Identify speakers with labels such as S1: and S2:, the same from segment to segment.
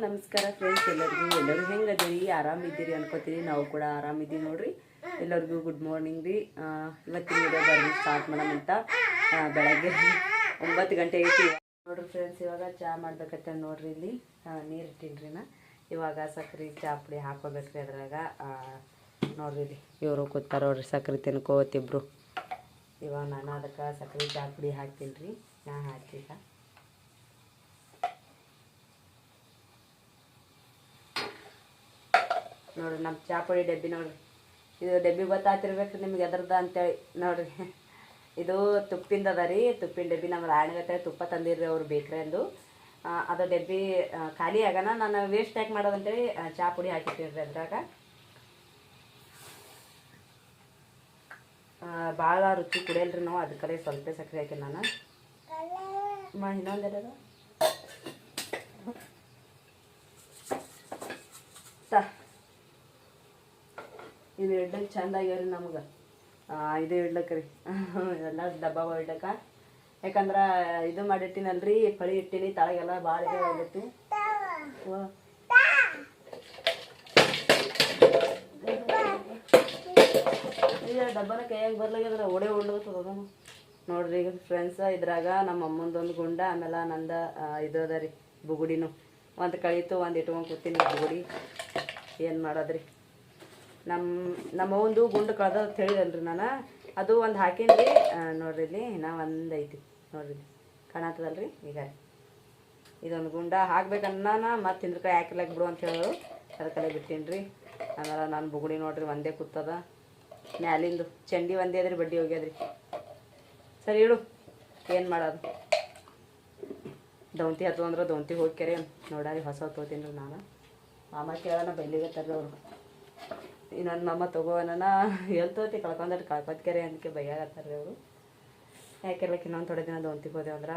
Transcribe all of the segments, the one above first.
S1: ನಮಸ್ಕಾರ ಫ್ರೆಂಡ್ಸ್ ಎಲ್ಲರಿಗೂ, ಎಲ್ಲರೂ ಹೆಂಗದಿರಿ ಆರಾಮಿದ್ದೀರಿ ಅನ್ಕೋತೀರಿ ನಾವು ಕೂಡ ಆರಾಮಿದ್ದೀವಿ ನೋಡ್ರಿ. ಎಲ್ಲರಿಗೂ ಗುಡ್ ಮಾರ್ನಿಂಗ್ ರೀ. ಇವತ್ತಿನ ವಿಡಿಯೋ ಬರ್ರಿ ಸ್ಟಾರ್ಟ್ ಮಾಡೋಣಂತ ಬೆಳಗ್ಗೆ ಒಂಬತ್ತು ಗಂಟೆ ಐತಿ. ನೋಡ್ರಿ ಫ್ರೆಂಡ್ಸ್ ಇವಾಗ ಚಹಾ ಮಾಡ್ಬೇಕತ್ತೆ ನೋಡ್ರಿ ಇಲ್ಲಿ. ನೀರು ಇಟ್ಟಿನ್ರಿ ನಾ. ಇವಾಗ ಸಕ್ರೆ ಚಹಾ ಪುಡಿ ಹಾಕೋಬೇಕ್ರಿ ಅದ್ರಾಗ. ನೋಡ್ರಿ ಇಲ್ಲಿ. ಇವರು ಕೂತಾರ ನೋಡ್ರಿ ಸಕ್ರೆ ತಿನ್ಕೋತಿಬ್ರು ಇವಾಗ ನಾನು ಅದಕ್ಕೆ ಸಕ್ರೆ ಚಹಾ ಪುಡಿ ಹಾಕ್ತೀನಿ ರೀ ನಾ ಹಾಕೀಗ ನೋಡ್ರಿ ನಮ್ಮ ಚಾಪುಡಿ ಡಬ್ಬಿ ನೋಡ್ರಿ. ಇದು ಡಬ್ಬಿ ಗೊತ್ತಾತಿರ್ಬೇಕು ನಿಮ್ಗೆ ಎದ್ರದ ಅಂತೇಳಿ. ನೋಡ್ರಿ, ಇದು ತುಪ್ಪಿಂದ ಅದ ರೀ. ತುಪ್ಪಿನ ಡಬ್ಬಿ ನಮ್ಮ ರಾಣಿಗತ್ತೆ ತುಪ್ಪ ತಂದಿರ್ರಿ ಅವ್ರು ಬೇಕ್ರಿ ಅಂದು. ಅದು ಡಬ್ಬಿ ಖಾಲಿ ಆಗೋಣ ನಾನು ವೇಸ್ಟ್ ಯಾಕೆ ಮಾಡೋದಂತೇಳಿ ಚಹಾ ಪುಡಿ ಹಾಕಿಟ್ಟಿರ್ರಿ ಅದ್ರಾಗ. ಭಾಳ ರುಚಿ ಕುಡಿಯಲ್ರಿ ನಾವು ಅದಕ್ಕೆ ಸ್ವಲ್ಪ ಸಕ್ಕರೆ ಹಾಕಿ ನಾನು. ಮಾ, ಇನ್ನೊಂದು ಎರಡ ತಾ ಇದು ಇಡ್ಲಿಕ್ಕೆ ಚಂದ ಆಗ್ಯಾವ್ರಿ ನಮ್ಗೆ. ಇದು ಇಡ್ಲಕ್ಕೆ ರೀ ಎಲ್ಲ ಡಬ್ಬ ಇಡ್ಲಕ್ಕ ಯಾಕಂದ್ರೆ ಇದು ಮಾಡಿಟ್ಟಿನಲ್ರಿ, ಪಳಿ ಇಟ್ಟಿನಿ, ತಳಗೆಲ್ಲ ಭಾಳ ಇದು ಆಗೈತಿ. ವಾ. ಈಗ ಡಬ್ಬನ ಕೈಯಾಗ ಬರ್ಲಾಗ್ಯದ್ರ ಉಳ್ದತ್ತದ ಅದನ್ನು ನೋಡ್ರಿ ಈಗ ಫ್ರೆಂಡ್ಸ್ ಇದ್ರಾಗ ನಮ್ಮ ಅಮ್ಮಂದೊಂದು ಗುಂಡ, ಆಮೇಲೆ ನಂದ ಇದು ಅದ ರೀ, ಬುಗುಡಿನು. ಒಂದು ಕಳೀತು, ಒಂದು ಇಟ್ಕೊಂಡು ಕೂತೀನಿ, ಬುಗುಡಿ. ಏನು ಮಾಡೋದ್ರಿ? ನಮ್ಮ ನಮ್ಮ ಒಂದು ಗುಂಡು ಕಳೆದ ಅಂತ ಹೇಳಿದಲ್ರಿ ನಾನು. ಅದು ಒಂದು ಹಾಕೀನಿ ನೋಡ್ರಿ ಇಲ್ಲಿ, ಇನ್ನೂ ಒಂದು ಐತಿ. ನೋಡ್ರಿ ಕಾಣತ್ತದಲ್ರಿ ಈಗ ಇದೊಂದು ಗುಂಡ ಹಾಕ್ಬೇಕನ್ನ ಮತ್ತೆ ತಿಂದ್ರಕಾಯಿ ಹಾಕಿಲಾಕ್ ಬಿಡು ಅಂತ ಹೇಳೋರು. ಅದಕ್ಕೆಲ್ಲ ಬಿಟ್ಟೀನಿ ರೀ ಆಮೇಲೆ ನಾನು ಬುಗುಡಿ ನೋಡ್ರಿ, ಒಂದೇ ಕೂತದ. ಮ್ಯಾಲಿಂದು ಚಂಡಿ ಒಂದೇ ಅದ್ರಿ, ಬಡ್ಡಿ ಹೋಗ್ಯದ್ರಿ. ಸರಿ ಇಡು, ಏನು ಮಾಡೋದು? ದೌಂತಿ ಹತ್ತು ಅಂದ್ರೆ ದೌಂತಿ ಹೋಗ್ಯಾರೆ ನೋಡಾರಿ, ಹೊಸ ತೋತೀನಿ ರೀ ನಾನು. ಮಾಮ ಕೇಳೋಣ ಬೈಲಿಗತ್ತಾರ್ರಿ ಇನ್ನೊಂದು ಮಾಮ ತಗೋವನ ಹೇಳ್ತೋತಿ ತೋತಿ ಕಳ್ಕೊಂಡ್ರೆ ಕಳ್ಕೊತ್ಕೆರೆ ಅಂದಕ್ಕೆ ಬೈಯಾಗತ್ತಾರ್ರಿ ಅವರು. ಯಾಕೆಲ್ಲಕ್ಕೆ ಇನ್ನೊಂದು ಥೋಡೆ ದಿನ ದೊಂತಿಗೆ ಹೋದೆವು ಅಂದ್ರೆ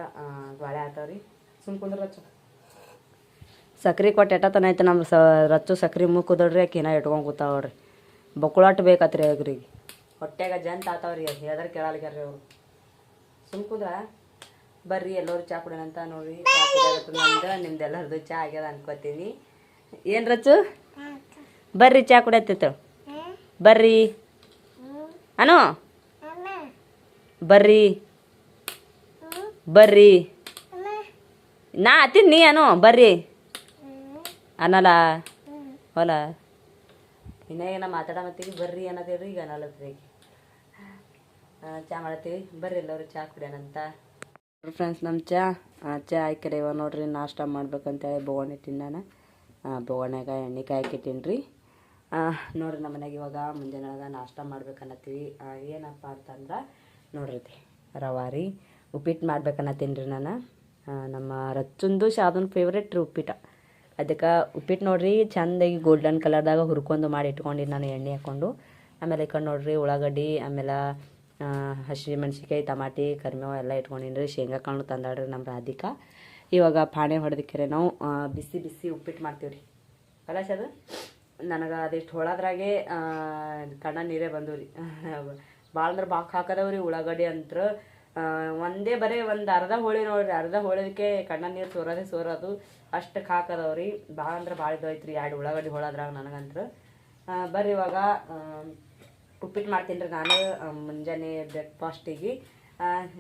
S1: ಗಾಳೆ ಆತಾವ್ರಿ ಸುಮ್ ಕುಂದ್ರ ರಚ್ಚು. ಸಕ್ರೆ ಕೊಟ್ಟು ಎಟ್ಟತನ ಐತೆ ನಮ್ಮ ಸ ರಚ್ಚು ಸಕ್ರೆ ಮುಖ ಕುದಡ್ರಿ ಆಕೆ ಏನೋ ಇಟ್ಕೊಂಡು ಕೂತಾವ್ರಿ ನೋಡ್ರಿ. ಬೇಕಾತ್ರಿ ಬೇಕತ್ರಿ ಅವ್ರಿಗೆ. ಹೊಟ್ಯಾಗ ಜಂತ ಆತಾವ್ರಿ ಹೇಳಿದ್ರೆ ಕೇಳಲ್ಗ್ಯಾರ್ರಿ ಅವರು. ಸುಮ್ ಕುಂದ್ರ ಬರ್ರಿ ಎಲ್ಲರೂ ಚಾ ಕುಡಿಯೋಣಂತ ನೋಡ್ರಿ ಚಾ ಕುಡಿಯೋದು ನಮ್ದು ನಿಮ್ದೆಲ್ಲರದು ಚಾ ಆಗ್ಯದ ಅನ್ಕೋತೀನಿ. ಏನು ರಚ್ಚು? ಬರ್ರಿ ಚಾ ಕುಡಿಯತ್ತಿತ್ತು. ಬರ್ರಿ. ಅನು? ಬರ್ರಿ. ಬರ್ರಿ. ನಾ ಅತ್ತೀನಿ ನೀ ಅನು, ಬರ್ರಿ. ಅನಲ ಹೊಲ. ಏನ ಮಾತಾಡಮತ್ತೀವಿ ಬರ್ರಿ ಅನ್ನೋದೇವ್ರಿ, ಈಗ ಅನ್ನಲತ್ರಿ ಚಾ ಮಾಡತ್ತೀವಿ. ಬರ್ರಿ ಎಲ್ಲರೂ, ಚಾ ಕುಡಿಯೋಣಂತ ಫ್ರೆಂಡ್ಸ್ ನಮ್ಮ ಚಾ. ಚಾ ಕಡೆ ಇವ ನೋಡ್ರಿ, ನಾಷ್ಟ ಮಾಡ್ಬೇಕಂತೇಳಿ ಬೋಗಣಿ ತಿನ್ನಾನ ನಾನು. ಬೋಗಣ್ಯಾಗ ಎಣ್ಣೆ ಕಾಯ್ಕಿಟ್ಟೀನಿ ರೀ ನೋಡ್ರಿ ನಮ್ಮ ಮನೆಗೆ ಇವಾಗ ಮುಂಜಾನೆ ನಾಷ್ಟ ಮಾಡ್ಬೇಕನ್ನತ್ತೀವಿ. ಏನಪ್ಪ ಅಂತಂದ್ರೆ ನೋಡ್ರಿ ರವಾರಿ ಉಪ್ಪಿಟ್ಟು ಮಾಡ್ಬೇಕನ್ನತ್ತೀನಿ ರೀ ನಾನು. ನಮ್ಮ ರಚ್ಚುಂದು ಶಾದನ್ ಫೇವ್ರೇಟ್ ರೀ ಉಪ್ಪಿಟ್ಟು ಅದಕ್ಕೆ ಉಪ್ಪಿಟ್ಟು ನೋಡ್ರಿ ಚೆಂದಾಗಿ ಗೋಲ್ಡನ್ ಕಲರ್ದಾಗ ಹುರ್ಕೊಂಡು ಮಾಡಿ ಇಟ್ಕೊಂಡಿನಿ ನಾನು ಎಣ್ಣೆ ಹಾಕ್ಕೊಂಡು ಆಮೇಲೆ ಈ ಕಡೆ ನೋಡ್ರಿ ಉಳ್ಳಾಗಡ್ಡಿ, ಆಮೇಲೆ ಹಸಿರು ಹಸಿ ಮೆಣಸಿನ್ಕಾಯಿ, ಟಮಾಟಿ, ಕರಿಮೇವು ಎಲ್ಲ ಇಟ್ಕೊಂಡಿನಿ ರೀ. ಶೇಂಗಾ ಕಾಳು ತಂದಾಡ್ರಿ ನಮ್ಮ ರಾಧಿಕಾ ಇವಾಗ ಪಾಣೆ ಹೊಡೆದಿಕ್ಕೆ ನಾವು ಬಿಸಿ ಬಿಸಿ ಉಪ್ಪಿಟ್ಟು ಮಾಡ್ತೀವಿ ರೀ ಕಲಾಶ್ ಅದು? ನನಗೆ ಅದಿಷ್ಟು ಹೊಳದ್ರಾಗೆ ಕಣ್ಣ ನೀರೇ ಬಂದವು ರೀ ಭಾಳ ಅಂದ್ರೆ ಬಾಕ್ ಹಾಕದವ್ರಿ ಉಳ್ಳಾಗಡ್ಡಿ ಅಂತ್ರ. ಒಂದೇ ಬರೀ ಒಂದು ಅರ್ಧ ಹೋಳಿ ನೋಡ್ರಿ, ಅರ್ಧ ಹೋಳಿದಕ್ಕೆ ಕಣ್ಣ ನೀರು ಸೋರೋದೇ ಸೋರೋದು ಅಷ್ಟಕ್ಕೆ ಹಾಕದವ್ರಿ ಭಾಳ ಅಂದ್ರೆ ಭಾಳ ಇದಾಯ್ತು ರೀ ಎರಡು ಉಳ್ಳಾಗಡ್ಡಿ ಹೊಳದ್ರಾಗ ನನಗಂತ್ರ. ಬರ್ರಿ ಇವಾಗ ಉಪ್ಪಿಟ್ಟು ಮಾಡ್ತೀನಿ ರೀ ನಾನು ಮುಂಜಾನೆ ಬ್ರೇಕ್ಫಾಸ್ಟಿಗೆ.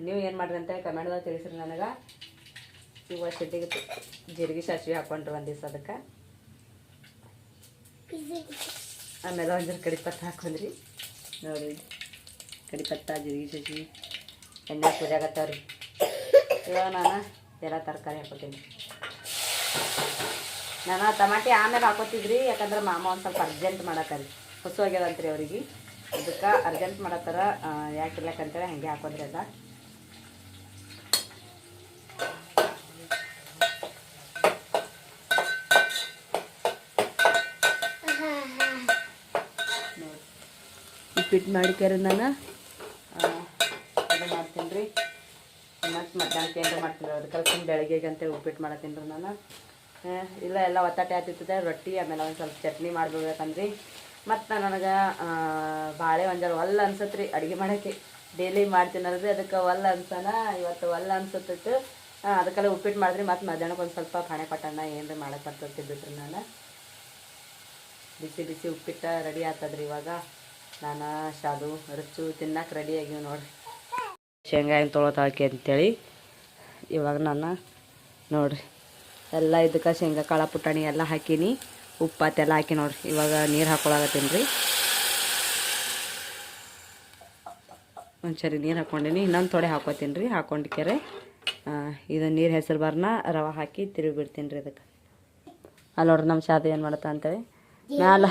S1: ನೀವು ಏನು ಮಾಡ್ರಿ ಅಂತ ಕಮೆಂಟ್ದಾಗ ತಿಳಿಸ್ರಿ ನನಗೆ. ಸಿಟ್ಟಿಗೆ ಜೀರಿಗೆ ಸಾಸಿವೆ ಹಾಕೊಂಡ್ರಿ ಒಂದು ದಿವಸ ಅದಕ್ಕೆ. ಆಮೇಲೆ ಒಂದ್ರ ಕಡಿಪತ್ತ ಹಾಕೊಂಡ್ರಿ. ನೋಡಿ ಕಡಿಪತ್ತ ಜೀರಿಗೆ ಸಸಿ ಎಣ್ಣೆ ರೀ ಇವಾಗ ನಾನು ಎಲ್ಲ ತರಕಾರಿ ಹಾಕೋತೀನಿ. ನಾನು ಟಮಾಟಿ ಆಮೇಲೆ ಹಾಕೋತಿದ್ರಿ, ಯಾಕಂದ್ರೆ ಮಾಮ ಒಂದು ಸ್ವಲ್ಪ ಅರ್ಜೆಂಟ್ ಮಾಡಕ್ಕರಿ ಹೊಸ ಆಗ್ಯದಂತ್ರಿ ಅವ್ರಿಗೆ. ಅದಕ್ಕೆ ಅರ್ಜೆಂಟ್ ಮಾಡತ್ತಾರ ಯಾಕಿಲ್ಲಕ್ಕಂತೇಳಿ ಹಾಗೆ ಹಾಕೋದ್ರಿ ಅದ ನೋಡಿ ಉಪ್ಪಿಟ್ಟು ಮಾಡಿಕ್ಯಾರ ನಾನು. ಅದು ಮಾಡ್ತೀನಿ ರೀ. ಮತ್ತು ಮಧ್ಯಾಹ್ನಕ್ಕೆ ಏನಾರ ಮಾಡ್ತೀನಿ ರೀ. ಅದಕ್ಕೆ ಸುಮ್ಮನೆ ಬೆಳಗ್ಗೆಗೆ ಅಂತೇಳಿ ಉಪ್ಪಿಟ್ಟು ಮಾಡತ್ತೀನಿ ರೀ ನಾನು. ಇಲ್ಲ, ಎಲ್ಲ ಒತ್ತಾಟೆ ಆಗ್ತಿರ್ತದೆ. ರೊಟ್ಟಿ, ಆಮೇಲೆ ಒಂದು ಸ್ವಲ್ಪ ಚಟ್ನಿ ಮಾಡ್ಬೇಕಂದ್ರಿ. ಮತ್ತು ನನಗೆ ಬಾಳೆ ಒಂಜಾರ ಒಲ್ಲ ಅನ್ಸತ್ತೆ ರೀ ಅಡುಗೆ ಮಾಡೋಕ್ಕೆ. ಡೈಲಿ ರೀ ಅದಕ್ಕೆ ಒಲ್ಲ ಅನ್ಸೋಣ ಇವತ್ತು ಒಲ್ಲ ಅನ್ಸತ್ತಿತ್ತು. ಅದಕ್ಕೆಲ್ಲ ಉಪ್ಪಿಟ್ಟು ಮಾಡಿದ್ರಿ. ಮತ್ತು ಮಧ್ಯಾಹ್ನಕ್ಕೆ ಒಂದು ಸ್ವಲ್ಪ ಖಾಣೆ ಪಟ್ಟಣ್ಣ ಏನ್ರಿ ಮಾಡಕ್ಕೆ ಬರ್ತದೆ ಬಿಟ್ರಿ ನಾನು. ಬಿಸಿ ಬಿಸಿ ಉಪ್ಪಿಟ್ಟು ರೆಡಿ ಆಗ್ತದ್ರಿ ಇವಾಗ. ನಾನು ಶಾದು ರುಚು ತಿನ್ನಕ್ಕೆ ರೆಡಿ ಆಗಿವಿ ನೋಡ್ರಿ. ಶೇಂಗಾ ಹೆಂಗೆ ತೊಳೋತ ಹಾಕಿ ಅಂತೇಳಿ ಇವಾಗ ನಾನು ನೋಡ್ರಿ. ಎಲ್ಲ ಇದಕ್ಕೆ ಶೇಂಗಾ ಕಾಳ ಪುಟಾಣಿ ಎಲ್ಲ ಹಾಕೀನಿ. ಉಪ್ಪು ಅದೆಲ್ಲ ಹಾಕಿ ನೋಡ್ರಿ. ಇವಾಗ ನೀರು ಹಾಕೊಳಗತ್ತೀನಿ ರೀ ಒಂದ್ಸರಿ ನೀರು ಹಾಕ್ಕೊಂಡೀನಿ ಇನ್ನೊಂದು ಥೋಡೆ ಹಾಕೋತೀನಿ ರೀ ಹಾಕೊಂಡಿಕ್ಕೆರೆ ಇದು ನೀರು ಹೆಸರು ಬಾರ್ನ ರವೆ ಹಾಕಿ ತಿರುಗಿ ಬಿಡ್ತೀನಿ ರೀ ಇದಕ್ಕೆ. ಅಲ್ಲಿ ನೋಡ್ರಿ ನಮ್ಮ ಶಾದಿ ಏನು ಮಾಡತ್ತ ಅಂತೇಳಿ. ಮ್ಯಾಲ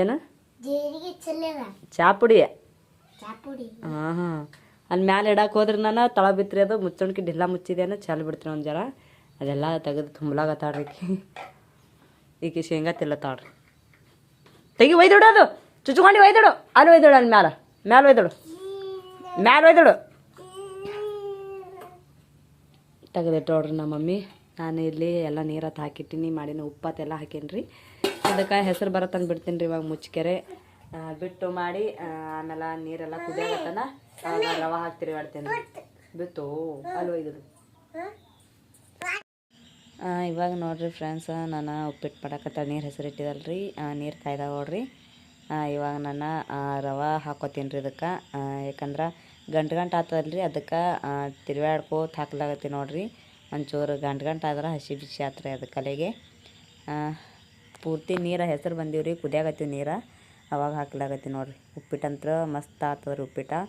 S1: ಏನು?
S2: ಜೇರಿಗೆ ಚೆಲ್ಲವ
S1: ಚಾ ಪುಡಿ
S2: ಚಾಪುಡಿ.
S1: ಹಾಂ ಹಾಂ ಅಲ್ಲಿ ಮ್ಯಾಲೆ ಇಡಕ್ಕೆ ಹೋದ್ರೆ ನಾನು ತಳ ಬಿತ್ರಿ ಅದು ಮುಚ್ಚೊಂಡ್ಕಿ ಡಿಲ್ಲ ಮುಚ್ಚಿದೇನು ಚಲ್ ಬಿಡ್ತೀನಿ ಒಂದು ಜರ. ಅದೆಲ್ಲ ತೆಗೆದು ತುಂಬಲಾಗತ್ತಾಳ್ರಿ ಈಕಿ. ಈಕೆ ಶೇಂಗಾ ತಿಲ್ಲತ್ತಾಳ್ರಿ ತೆಗಿ ಒಯ್ದೋಡು ಅದು. ಚುಚ್ಕೊಂಡು ಒಯ್ದೋಡು. ಅಲ್ಲಿ ಒಯ್ದೋಡು ಅಲ್ಲಿ ಮ್ಯಾಲ. ಮ್ಯಾಲ ಒಯ್ದೋಡು. ಮ್ಯಾಲ ಒಯ್ದೋಡು. ತೆಗೆದಿಟ್ಟೋಡ್ರಿ ನಮ್ಮ ಮಮ್ಮಿ ನಾನು ಇಲ್ಲಿ ಎಲ್ಲ ನೀರತ್ತು ಹಾಕಿಟ್ಟಿನಿ ಮಾಡಿನ ಉಪ್ಪತ್ತೆಲ್ಲ ಹಾಕೀನಿ ರೀ ಅದಕ್ಕೆ ಹೆಸರು ಬರತ್ತಂದು ಬಿಡ್ತೀನಿ ರೀ ಇವಾಗ ಮುಚ್ಕೆರೆ ಆ, ಬಿಟ್ಟು ಮಾಡಿ ಆಮೇಲೆ ನೀರೆಲ್ಲ ಕುದಿಯಾಗತ್ತನ ರವ ಹಾಕ್ತಿರಿ ಮಾಡ್ತೀನಿ ರೀ ಬಿತ್ತು ಅಲ್ವ ಇದು. ಇವಾಗ ನೋಡ್ರಿ ಫ್ರೆಂಡ್ಸ್ ನಾನು ಉಪ್ಪಿಟ್ಟು ಮಾಡಕತ್ತ ನೀರು ಹೆಸರು ರೀ ನೀರು ಕಾಯ್ದಾಗ ನೋಡ್ರಿ. ಇವಾಗ ನಾನು ರವ ಹಾಕೋತೀನಿ ರೀ ಇದಕ್ಕೆ. ಯಾಕಂದ್ರೆ ಗಂಟು ಗಂಟು ಆತದಲ್ರಿ. ಅದಕ್ಕೆ ತಿರ್ವಾಡ್ಕೋತ ಹಾಕ್ಲಾಗತ್ತಿ ನೋಡ್ರಿ. ಒಂಚೂರು ಗಂಟು ಗಂಟು ಆದ್ರೆ ಹಸಿ ಬಿಸಿ ಆತ್ರಿ ಅದಕ್ಕೆ ಅಲೆಗೆ ಪೂರ್ತಿ ನೀರು, ಹೆಸರು ರೀ ಕುದಿಯಾಗತ್ತೀವಿ ನೀರು. ಅವಾಗ ಹಾಕ್ಲಾಗತ್ತಿ ನೋಡ್ರಿ. ಉಪ್ಪಿಟ್ಟಂತ್ರ ಮಸ್ತ್ ಆಗ್ತದ್ರಿ ಉಪ್ಪಿಟ್ಟು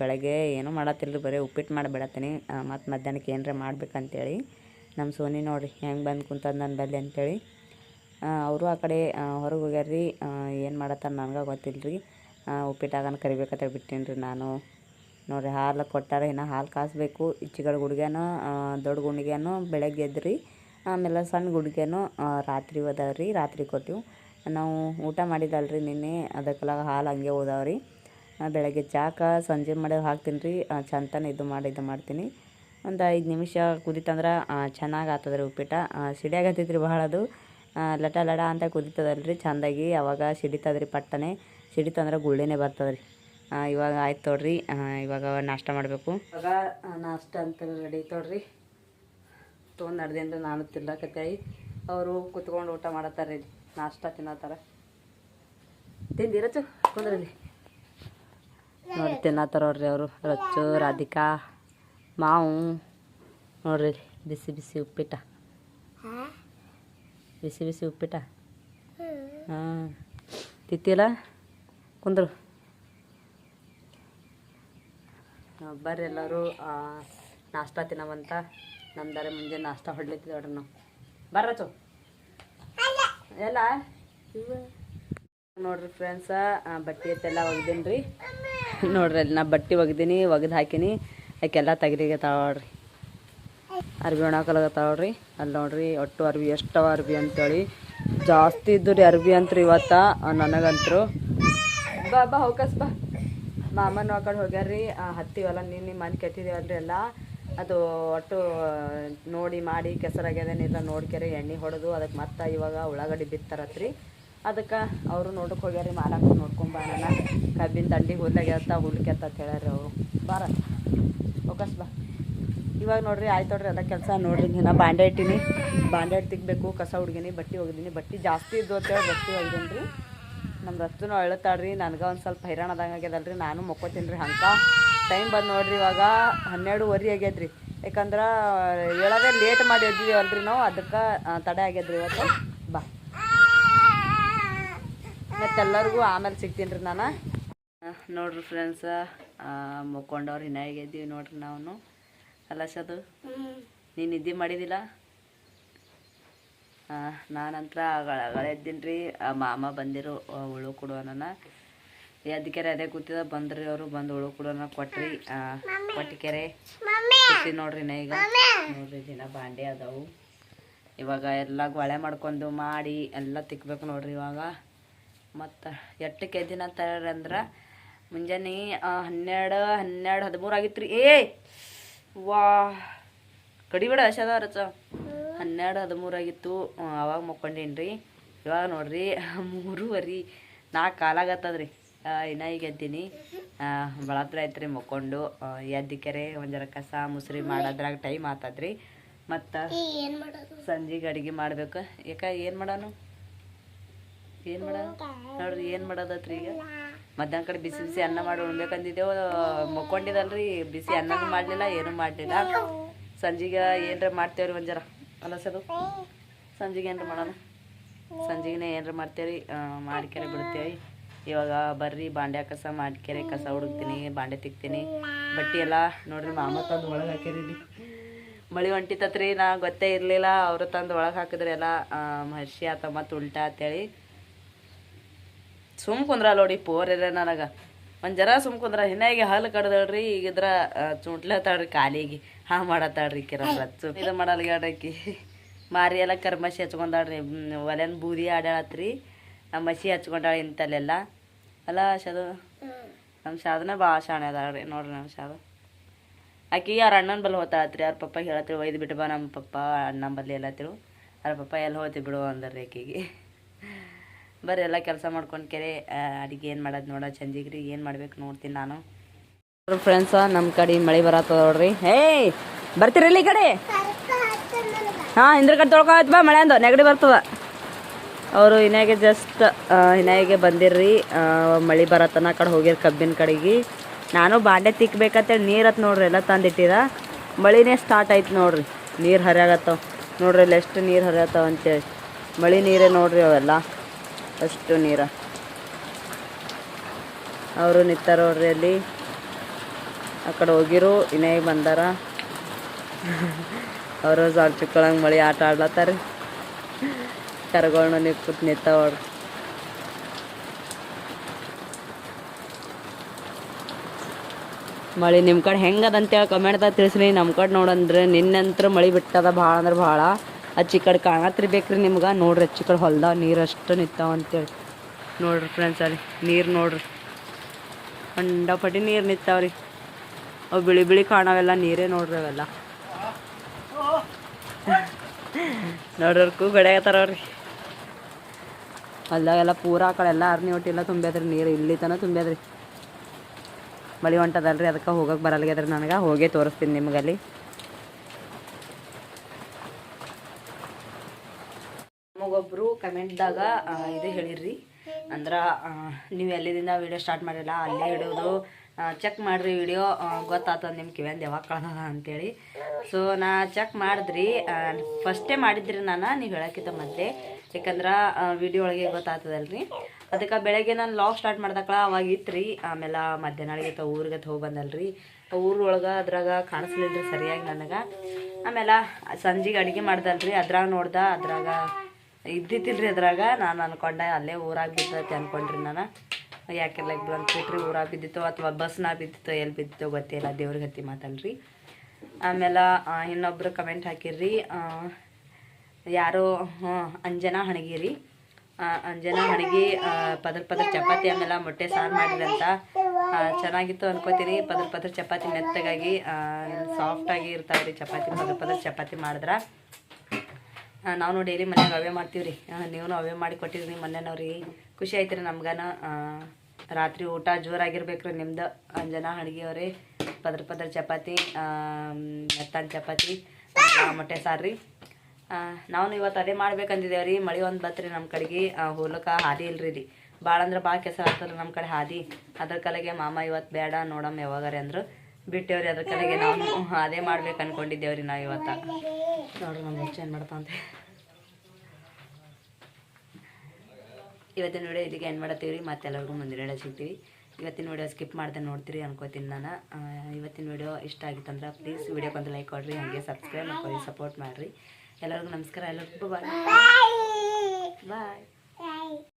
S1: ಬೆಳಗ್ಗೆ ಏನೂ ಮಾಡತ್ತಿಲ್ಲ ರೀ ಬರೀ ಉಪ್ಪಿಟ್ಟು ಮಾಡಿ ಬಿಡತ್ತೀನಿ. ಮತ್ತು ಮಧ್ಯಾಹ್ನಕ್ಕೆ ಏನರ ಮಾಡ್ಬೇಕಂತೇಳಿ. ನಮ್ಮ ಸೋನಿ ನೋಡಿರಿ, ಹೆಂಗೆ ಬಂದು ಕುಂತದ ನನ್ನ ಬಲ್ಲಿ ಅಂತೇಳಿ. ಅವರು ಆ ಕಡೆ ಹೊರಗೆ ಹೋಗ್ಯಾರ್ರಿ. ಏನು ಮಾಡತ್ತಾರ ನನಗೆ ಗೊತ್ತಿಲ್ಲ ರೀ ಉಪ್ಪಿಟ್ಟಾಗನ ಕರಿಬೇಕಂತ ಬಿಟ್ಟೀನಿ ರೀ ನಾನು. ನೋಡಿರಿ, ಹಾಲು ಕೊಟ್ಟಾರ, ಇನ್ನು ಹಾಲು ಕಾಸಬೇಕು. ಇಚ್ಚಿಗಳ ಗುಡ್ಗ್ಯಾನ ದೊಡ್ಡ ಗುಂಡಿಗ್ಯಾನು ಬೆಳಗ್ಗೆ ಎದ್ರಿ. ಆಮೇಲೆ ಸಣ್ಣ ಗುಡ್ಗೆನೂ ರಾತ್ರಿ ರಾತ್ರಿ ರೀ ರಾತ್ರಿ ಕೊಟ್ಟಿವು. ನಾವು ಊಟ ಮಾಡಿದಲ್ರಿ ನಿನ್ನೆ ಅದಕ್ಕೆಲ್ಲ ಹಾಲು ಹಂಗೆ ಉಳ್ದಾವ್ರಿ ರೀ ಬೆಳಗ್ಗೆ ಚಾಕ, ಸಂಜೆ ಮಾಡಿ ಹಾಕ್ತೀನಿ ರೀ ಚಂತನ ಇದು ಮಾಡಿ, ಇದು ಮಾಡ್ತೀನಿ. ಒಂದು ಐದು ನಿಮಿಷ ಕುದಿತಂದ್ರೆ ಚೆನ್ನಾಗಿ ಆಗ್ತದ್ರಿ ಉಪ್ಪಿಟ್ಟು. ಸಿಡಿಯಾಗತ್ತೈತಿ ರೀ ಭಾಳ ಅದು. ಲಟ ಲಡ ಅಂತ ಕುದಿತದಲ್ರಿ ಚಂದಾಗಿ, ಅವಾಗ ಸಿಡಿತದ್ರಿ ಪಟ್ಟನೆ. ಸಿಡಿತಂದ್ರೆ ಗುಳ್ಳೆನೇ ರೀ ಇವಾಗ ಆಯ್ತು ತೊಡ್ರಿ ಇವಾಗ ನಾಷ್ಟ ಮಾಡಬೇಕು. ಇವಾಗ ನಾಷ್ಟ ಅಂತ ರೆಡಿ ತೊಡ್ರಿ. ತೊಗೊಂಡು ನಡೆದಿಂದ ನಾನು ತಿನ್ನಕತ್ತಾಯಿ ಅವರು ಕುತ್ಕೊಂಡು ಊಟ ಮಾಡತ್ತಾರೆ ಇಲ್ಲಿ ನಾಷ್ಟ ತಿನ್ನತ್ತಾರ. ತಿಂದಿ ರಚು ಕುಂದ್ರಲ್ಲಿ ನೋಡಿ, ತಿನ್ನತ್ತಾರ ನೋಡ್ರಿ ಅವರು. ರಚ್ಚು ರಾಧಿಕಾ, ಮಾವು. ನೋಡ್ರಿ ಬಿಸಿ ಬಿಸಿ ಉಪ್ಪಿಟ್ಟ. ಬಿಸಿ ಬಿಸಿ ಉಪ್ಪಿಟ್ಟ. ಹಾಂ. ತಿತ್ತಿಲ್ಲ ಕುಂದ್ರು. ಬರ್ರಿ ಎಲ್ಲರೂ ನಾಷ್ಟ ತಿನ್ನವಂತ. ನಮ್ದಾರೆ ಮುಂಜಾನೆ ನಾಷ್ಟ ಹೊಡ್ಲಿತ್ತಿದ್ದೇವ್ರಿ ನಾವು. ಬರ್ರಚು ಎಲ್ಲ? ನೋಡ್ರಿ ಫ್ರೆಂಡ್ಸ ಬಟ್ಟೆ ಎಲ್ಲ ಒಗ್ದೀನಿ ರೀ. ನೋಡ್ರಿ ಅಲ್ಲಿ ನಾ ಬಟ್ಟೆ ಒಗ್ದೀನಿ, ಒಗ್ದು ಹಾಕಿನಿ. ಅಕ್ಕೆಲ್ಲ ತೆಗ್ರಿಗೆ ನೋಡ್ರಿ. ಅರ್ಬಿ ಒಣಕಲಾಗತ್ತಾವ ನೋಡ್ರಿ. ಅಲ್ಲಿ ನೋಡ್ರಿ ಒಟ್ಟು ಅರ್ಬಿ ಎಷ್ಟವ ಅರ್ಬಿ ಅಂತೇಳಿ. ಜಾಸ್ತಿ ಇದ್ದು ರೀ ಅರ್ಬಿ ಅಂತ್ರಿ ಇವತ್ತ ನನಗಂತರು. ಬಾ ಬಾ ಹೋಗಸ್ ಬಾ. ಮಾಮನ ಆ ಕಡೆ ಹೋಗ್ಯಾರ್ರಿ ಹತ್ತಿವಲ್ಲ ನೀನು ನಿಮ್ಮ ಮನೆ ಕೆಟ್ಟಿದೇವಲ್ರಿ ಎಲ್ಲ. ಅದು ಒಟ್ಟು, ನೋಡಿ ಮಾಡಿ ಕೆಸರಾಗ್ಯದೇನಿಲ್ಲ ನೋಡ್ಕೆರಿ, ಎಣ್ಣೆ ಹೊಡೆದು ಅದಕ್ಕೆ ಮತ್ತೆ ಇವಾಗ ಉಳ್ಳಾಗಡ್ಡಿ ಬಿತ್ತಾರತ್ರಿ. ಅದಕ್ಕೆ ಅವರು ನೋಡಕ್ಕೆ ಹೋಗ್ಯಾರಿ ರೀ ಬಾ ನಾನು ಕಬ್ಬಿನ ದಂಡಿ ಹುಲ್ಲಾಗ್ಯತ್ತ ಹುಲ್ಕೆತ್ತ ಅಂತ ಹೇಳ್ಯಾರ ಅವರು. ಬಾರ ಓಕಸ್ ಬಾ. ಇವಾಗ ನೋಡ್ರಿ, ಆಯ್ತು ನೋಡ್ರಿ ಎಲ್ಲ ಕೆಲಸ. ನೋಡ್ರಿ ದಿನ ಬಾಂಡೆ ಇಟ್ಟಿನಿ. ಬಾಂಡೆ ತಿಕ್ಬೇಕು, ಕಸ ಹುಡ್ಗಿನಿ, ಬಟ್ಟೆ ಒಗ್ದೀನಿ. ಬಟ್ಟೆ ಜಾಸ್ತಿ ಇದ್ದು ಅಂತೇಳಿ ಬಟ್ಟೆ ಒಗ್ದೀನಿ ರೀ ನಮ್ಮ ರಸ್ತೂ ಅಳತಾಳ್ರಿ, ನನಗೆ ಒಂದು ಸ್ವಲ್ಪ ಹೈರಾಣ ಆದಂಗೆ ಆಗ್ಯದಲ್ರಿ. ನಾನು ಮಕ್ಕೋತೀನಿ ರೀ ಹಂಗೆ. ಟೈಮ್ ಬಂದು ನೋಡ್ರಿ ಇವಾಗ ಹನ್ನೆರಡುವರೆ ಆಗ್ಯದ್ರಿ. ಯಾಕಂದ್ರೆ ಹೇಳೋದೇ ಲೇಟ್ ಮಾಡಿ ಎದ್ದಿದ್ದೀವಿ ಅಲ್ರಿ ನಾವು, ಅದಕ್ಕೆ ತಡೆ ಆಗ್ಯದ್ರಿ ಇವತ್ತು. ಬಾ. ಮತ್ತೆಲ್ಲರಿಗೂ ಆಮೇಲೆ ಸಿಗ್ತೀನಿ ರೀ ನಾನು. ನೋಡ್ರಿ ಫ್ರೆಂಡ್ಸ ಮುಕ್ಕೊಂಡವ್ರು ಇನ್ನ ಎದ್ದೀವಿ ನೋಡ್ರಿ ನಾವು ಅಲಸದು ನೀನು ನಿದ್ದೆ ಮಾಡಿದಿಲ್ಲ? ನಾನಂತರ ಎದ್ದೀನಿ ರೀ ಮಾಮ ಬಂದಿರು ಉಳು ಕೊಡುವ ಕೊಡುವನ ಎದ್ಕೆರೆ ಅದೇ ಕೂತಿದ. ಬಂದ್ರಿ ಅವರು ಬಂದು ಉಳು ಕೂಡ ಕೊಟ್ರಿ. ಕೊಟ್ಟಿಕೆರೆ ಕೂತಿ ನೋಡ್ರಿ ನಾ ಈಗ. ನೋಡ್ರಿ ದಿನ ಬಾಂಡೆ ಅದಾವು. ಇವಾಗ ಎಲ್ಲ ಗೊಳೆ ಮಾಡ್ಕೊಂಡು ಮಾಡಿ ಎಲ್ಲ ತಿಕ್ಬೇಕು ನೋಡ್ರಿ ಇವಾಗ. ಮತ್ತು ಎಟ್ಟಕ್ಕೆ ಎದ್ದಿನ ಅಂದ್ರೆ ಮುಂಜಾನೆ ಹನ್ನೆರಡು ಹನ್ನೆರಡು ಹದಿಮೂರು ಆಗಿತ್ತು ರೀ ಏ ವಾ ಕಡಿಬೇಡ ಅಶದ ರಚ. ಹನ್ನೆರಡು ಹದಿಮೂರು ಆಗಿತ್ತು. ಅವಾಗ ಮಕ್ಕೊಂಡೇನ್ರಿ. ಇವಾಗ ನೋಡ್ರಿ ಮೂರುವರೆ ನಾಲ್ಕು ಕಾಲಾಗತ್ತದ್ರಿ ಇನ್ನ ಈಗ ಎದ್ದೀನಿ. ಬಳತ್ರ ಐತ್ರಿ ಮಕ್ಕೊಂಡು. ಎದ್ದಿಕೆರೆ ಒಂಜರ ಜರ ಕಸ ಮುಸ್ರಿ ಮಾಡೋದ್ರಾಗ ಟೈಮ್ ಆತದ್ರಿ. ಮತ್ತು ಸಂಜೆಗೆ ಅಡುಗೆ ಮಾಡ್ಬೇಕು. ಯಾಕ ಏನು ಮಾಡೋನು? ಏನು ಮಾಡ? ನೋಡ್ರಿ ಏನು ಮಾಡೋದತ್ರಿ ಈಗ? ಮಧ್ಯಾಹ್ನ ಕಡೆ ಬಿಸಿ ಬಿಸಿ ಅನ್ನ ಮಾಡಿ ಉಣ್ಬೇಕಂದಿದ್ದೇವು. ಮಕ್ಕೊಂಡಿದಲ್ರಿ ಬಿಸಿ ಅನ್ನನೂ ಮಾಡಲಿಲ್ಲ ಏನೂ ಮಾಡಲಿಲ್ಲ. ಸಂಜೆಗೆ ಏನರ ಮಾಡ್ತೇವ್ರಿ ಒಂಜರ? ಅಲ್ಲ ಅಲಸದು ಸಂಜೆಗೆ ಏನರ ಮಾಡೋಣ ಸಂಜೆಗೆ ಏನರ ಮಾಡ್ತೇವ್ರಿ? ಮಾಡ್ಕೆರೆ ಬಿಡ್ತೇವೆ. ಇವಾಗ ಬರ್ರಿ, ಬಾಂಡ್ಯ ಕಸ ಮಾಡ್ಕೆರೆ, ಕಸ ಹುಡುಕ್ತೀನಿ ಬಾಂಡೆ ತಿಕ್ತೀನಿ. ಬಟ್ಟೆ ಎಲ್ಲ ನೋಡ್ರಿ ಮಾಮ ತಂದು ಒಳಗೆ ಹಾಕ್ಯಾರಿ ಮಳಿ ಹೊಂಟಿತತ್ರಿ, ನಾ ಗೊತ್ತೇ ಇರಲಿಲ್ಲ. ಅವರು ತಂದು ಒಳಗೆ ಹಾಕಿದ್ರೆ ಎಲ್ಲ ಮಹರ್ಷಿ ಆತ ಮತ್ತು ಉಲ್ಟಾ ಅಂತೇಳಿ. ಸುಮ್ ಕುಂದ್ರ ನೋಡಿ ಪೋರ್ಯಾರ ನನಗೆ. ಒಂದು ಜರ ಸುಮ್ ಕುಂದ್ರ ಹಿನ್ನಾಗಿ ಹಲ್ಲು ಕಡ್ದಳ್ರಿ ಈಗಿದ್ರ ಚುಂಟ್ಲತ್ತಾಳ್ರಿ ಕಾಲಿಗೆ. ಹಾ, ಮಾಡತ್ತಾಳ್ರಿ ಕಿರ ಸುಮ್ ಇದು ಮಾಡಲ್ಗಾಡಕ್ಕಿ ಮಾರಿ ಎಲ್ಲ ಕರ್ಮಶಿ ಹಚ್ಕೊಂಡಾಳ್ರಿ. ಒಲೆನ್ ಬೂದಿ ಆಡಾಳತ್ರಿ ನಮ್ಮ ಮಸಿ ಹಚ್ಕೊಂಡಾಳೆ ಇಂಥಲ್ಲೆಲ್ಲ ಅಲ್ಲ ಶದು? ನಮ್ಮ ಶಾದನ ಭಾಳ ಶಾಣೆ ಅದಾಳ್ರಿ ನೋಡ್ರಿ ನಮ್ಮ ಶಾದ. ಆಕಿ ಯಾರ ಅಣ್ಣನ ಬಲ್ಲಿ ಹೋತಾಳತ್ರಿ ಅವ್ರ ಪಪ್ಪ ಹೇಳತ್ರಿ ಒಯ್ದು ಬಿಟ್ಟು ಬಾ ನಮ್ಮ ಪಪ್ಪ ಅಣ್ಣನ ಬಲ್ಲಿ ಎಲ್ಲತ್ತಿರು ಅವ್ರ ಪಪ್ಪ ಎಲ್ಲಿ ಹೋತಿ ಬಿಡು ಅಂದ್ರಿ ಆಕಿಗೆ. ಬರ್ರಿ ಎಲ್ಲ ಕೆಲಸ ಮಾಡ್ಕೊಂಡು ಕೆರೆ ಅಡಿಗೆ ಏನು ಮಾಡೋದು ನೋಡ ಚಂದಿಗ್ರಿ ಏನು ಮಾಡ್ಬೇಕು ನೋಡ್ತೀನಿ ನಾನು. ಫ್ರೆಂಡ್ಸ ನಮ್ಮ ಕಡೆ ಮಳೆ ಬರತ್ತದ ನೋಡ್ರಿ. ಏಯ್ ಬರ್ತೀರಲ್ಲ ಈ ಕಡೆ? ಹಾಂ ಹಿಂದ್ರ ಕಡೆ ತೊಳ್ಕೊತ್ ಬಾ ಮಳೆ ಅಂದ ನೆಗಡಿ ಬರ್ತದ. ಅವರು ಇನ್ನಾಗೆ ಜಸ್ಟ್ ಇನ್ನಾಗೆ ಬಂದಿರ್ರಿ. ಮಳೆ ಬರತ್ತನ ಆ ಕಡೆ ಹೋಗಿರ್ ಕಬ್ಬಿನ ಕಡೆಗೆ. ನಾನು ಬಾಂಡೆ ತಿಕ್ಬೇಕಂತೇಳಿ ನೀರು ಹತ್ತು ನೋಡ್ರಿ ಎಲ್ಲ ತಂದಿಟ್ಟಿದ ಮಳಿನೇ ಸ್ಟಾರ್ಟ್ ಆಯ್ತು ನೋಡ್ರಿ. ನೀರು ಹರಿಯಾಗತ್ತವ. ನೋಡ್ರಿ ಅಲ್ಲಿ ಎಷ್ಟು ನೀರು ಹರಿಯತ್ತವ ಅಂತೇಳಿ. ಮಳೆ ನೀರೇ ನೋಡ್ರಿ ಅವೆಲ್ಲ. ಅಷ್ಟು ನೀರ. ಅವರು ನಿಂತಾರ ನೋಡ್ರಿ ಅಲ್ಲಿ. ಆ ಕಡೆ ಹೋಗಿರು ಇನ್ನೇ ಬಂದಾರ. ಅವರು ಜಾರ್ ಚಿಕ್ಕಳಂಗೆ ಮಳೆ ಆಟ ಆಡ್ಲತ್ತಾರ. ಕರ್ಗಳನ್ನ ನಿಕ್ಕುತ್ ನಿಂತಾವ ನೋಡ್ರಿ ಮಳೆ ನಿಮ್ಮ ಕಡೆ ಹೆಂಗದ ಅಂತೇಳಿ ಕಮೆಂಟ್ದಾಗ ತಿಳಿಸ್ರಿ. ನಮ್ಮ ಕಡೆ ನೋಡಂದ್ರೆ ನಿನ್ನಂತ್ರ ಮಳೆ ಬಿಟ್ಟದ ಭಾಳ ಅಂದ್ರೆ ಭಾಳ. ಅಚ್ಚಿ ಕಡೆ ಬೇಕ್ರಿ ನಿಮ್ಗೆ. ನೋಡ್ರಿ ಅಚ್ಚಿ ಕಡೆ ಹೊಲ್ದಾಗ ನೀರು ಅಷ್ಟು ನಿಂತಾವ ಅಂತೇಳಿ ನೋಡ್ರಿ ಫ್ರೆಂಡ್ಸ್ ಅಲ್ಲಿ ನೀರು ನೋಡ್ರಿ. ಕಂಡಪಟ್ಟಿ ನೀರು ನಿಂತಾವ್ರಿ. ಅವು ಬಿಳಿ ಬಿಳಿ ಕಾಣವೆಲ್ಲ, ನೀರೇ ನೋಡ್ರಿ ಅವೆಲ್ಲ. ನೋಡ್ರಕ್ಕೂ ಗಡ್ಯಾಗತ್ತಾರವ್ರಿ ಹೊಲ್ದಾಗೆಲ್ಲ ಪೂರ ಆ ಕಡೆ ಎಲ್ಲ ಅರ್ನಿ ಒಟ್ಟಿಲ್ಲ ತುಂಬ್ಯದ್ರಿ, ನೀರು ಇಲ್ಲಿ ತನಕ ತುಂಬ್ಯಾದ್ರಿ. ಮಳೆ ಹೊಂಟದಲ್ರಿ, ಅದಕ್ಕೆ ಹೋಗಕ್ಕೆ ಬರಲ್ಗ್ಯದ್ರಿ ನನಗೆ. ಹೋಗೇ ತೋರಿಸ್ತೀನಿ ನಿಮಗಲ್ಲಿ. ನಮಗೊಬ್ಬರು ಕಮೆಂಟ್ದಾಗ ಇದು ಹೇಳಿರಿ ಅಂದ್ರೆ ನೀವು ಎಲ್ಲಿದಿಂದ ವೀಡಿಯೋ ಸ್ಟಾರ್ಟ್ ಮಾಡಿಲ್ಲ, ಅಲ್ಲೇ ಹಿಡಿಯೋದು ಚೆಕ್ ಮಾಡಿರಿ ವಿಡಿಯೋ ಗೊತ್ತಾಗ್ತದೆ ನಿಮ್ಮ ಕಿವ್ಯಾಂದು ಯಾವಾಗ ಕಳ್ದದ ಅಂತೇಳಿ. ಸೊ ನಾ ಚೆಕ್ ಮಾಡಿದ್ರಿ ಫಸ್ಟೇ ಮಾಡಿದ್ರಿ ನಾನು, ನೀವು ಹೇಳೋಕ್ಕಿಂತ ಮೊದಲೇ. ಯಾಕಂದ್ರೆ ವಿಡಿಯೋ ಒಳಗೆ ಗೊತ್ತಾಗ್ತದಲ್ರಿ? ಅದಕ್ಕೆ ಬೆಳಗ್ಗೆ ನಾನು ಲಾಗ್ ಸ್ಟಾರ್ಟ್ ಮಾಡ್ದಕ್ಳ ಅವಾಗ ಇತ್ರಿ, ಆಮೇಲೆ ಮಧ್ಯಾಹ್ನ ಊರಿಗೆ ಹೋಗಿ ಬಂದಲ್ರಿ. ಊರೊಳಗೆ ಅದ್ರಾಗ ಕಾಣಿಸ್ಲಿಲ್ರಿ ಸರಿಯಾಗಿ ನನಗೆ. ಆಮೇಲೆ ಸಂಜೆಗೆ ಅಡುಗೆ ಮಾಡ್ದಲ್ರಿ, ಅದ್ರಾಗ ನೋಡ್ದ ಅದ್ರಾಗ ಇದ್ದಿತ್ತಿಲ್ರಿ ಅದ್ರಾಗ. ನಾನು ಅನ್ಕೊಂಡೆ ಅಲ್ಲೇ ಊರಾಗ ಬಿದ್ದೈತಿ ಅನ್ಕೊಂಡ್ರಿ ನಾನು. ಯಾಕೆಲ್ಲ ಬಂದು ಬಿಟ್ರಿ, ಊರಾಗ ಬಿದ್ದಿತ್ತೋ ಅಥವಾ ಬಸ್ನಾಗ ಬಿದ್ದಿತ್ತೋ ಎಲ್ಲಿ ಬಿದ್ದಿತ್ತೋ ಗೊತ್ತಿಲ್ಲ, ದೇವ್ರಿಗೆ ಹತ್ತಿ ಮಾತಲ್ರಿ. ಆಮೇಲೆ ಇನ್ನೊಬ್ರು ಕಮೆಂಟ್ ಹಾಕಿರ್ರಿ ಯಾರೋ ಅಂಜನಾ ಹಣಗಿರಿ. ಅಂಜನಾ ಹಣಗಿ ಪದರ್ ಪದ್ರ ಚಪಾತಿ ಆಮೇಲೆ ಮೊಟ್ಟೆ ಸಾರು ಮಾಡಿದಂತ ಚೆನ್ನಾಗಿತ್ತು ಅನ್ಕೋತೀನಿ. ಪದರ್ ಪದರ್ ಚಪಾತಿ ಮೆತ್ತಗಾಗಿ ಸಾಫ್ಟಾಗಿ ರೀ ಚಪಾತಿ, ಪದರ್ ಪದರ್ ಚಪಾತಿ ಮಾಡಿದ್ರೆ. ನಾವು ಡೈಲಿ ಮನ್ಯಾಗ ಅವೇ ಮಾಡ್ತೀವಿ ರೀ ನೀವು ಅವೇ ಮಾಡಿ ಕೊಟ್ಟಿರಿ ಮೊನ್ನೆನವ್ರಿ ಖುಷಿ ಆಯ್ತು ರೀ ನಮ್ಗನ ರಾತ್ರಿ ಊಟ ಜೋರಾಗಿರ್ಬೇಕು ರೀ ನಿಮ್ದು, ಅಂಜನಾ ಅಡುಗೆಯವ್ರಿ ಪದ್ರ ಪದ್ರ ಚಪಾತಿ ಮೆತ್ತನ ಚಪಾತಿ ಮೊಟ್ಟೆ ಸಾರು ರೀ ನಾವು ಇವತ್ತು ಅದೇ ಮಾಡ್ಬೇಕಂದಿದ್ದೇವೆ ರೀ. ಮಳೆ ಒಂದು ಬತ್ರಿ ನಮ್ಮ ಕಡೆಗೆ. ಹೋಲಕ್ಕೆ ಹಾದಿ ಇಲ್ರಿ ಇಲ್ಲಿ ಭಾಳ ಅಂದ್ರೆ ಭಾಳ ಕೆಸರು ಆಗ್ತದೆ ನಮ್ಮ ಕಡೆ ಹಾದಿ. ಅದ್ರ ಕಲೆಗೆ ಮಾಮ ಇವತ್ತು ಬೇಡ ನೋಡಮ್ಮ ಯಾವಾಗಾರೆ ಅಂದ್ರು. ಬಿಟ್ಟೇವ್ರಿ ಅದ್ರ ಕಲೆಗೆ ನಾವು ಅದೇ ಮಾಡ್ಬೇಕು ಅನ್ಕೊಂಡಿದ್ದೇವ್ರಿ ನಾವು ಇವತ್ತು. ನೋಡ್ರಿ ನಮ್ಮ ಹೆಚ್ಚು ಏನು ಮಾಡ್ತಾ ಅಂತ. ಇವತ್ತಿನ ವಿಡಿಯೋ ಇಲ್ಲಿಗೆ ಏನು ಮಾಡತ್ತೀವಿ ರೀ ಮತ್ತೆಲ್ಲರಿಗೂ ಮುಂದಿನ ವಿಡಿಯೋ ಸಿಗ್ತೀವಿ. ಇವತ್ತಿನ ವಿಡಿಯೋ ಸ್ಕಿಪ್ ಮಾಡ್ದೆ ನೋಡ್ತೀರಿ ಅನ್ಕೋತೀನಿ ನಾನು. ಇವತ್ತಿನ ವಿಡಿಯೋ ಇಷ್ಟ ಆಗಿತ್ತಂದ್ರೆ ಪ್ಲೀಸ್ ವಿಡಿಯೋಕ್ಕೊಂದು ಲೈಕ್ ಕೊಡ್ರಿ. ಹಾಗೆ ಸಬ್ಸ್ಕ್ರೈಬ್ ಮಾಡ್ಕೊಳ್ಳಿ ಸಪೋರ್ಟ್ ಮಾಡಿರಿ. ಎಲ್ಲರಿಗೂ ನಮಸ್ಕಾರ ಎಲ್ಲರಿಗೂ ಬಾಯ್ ಬಾಯ್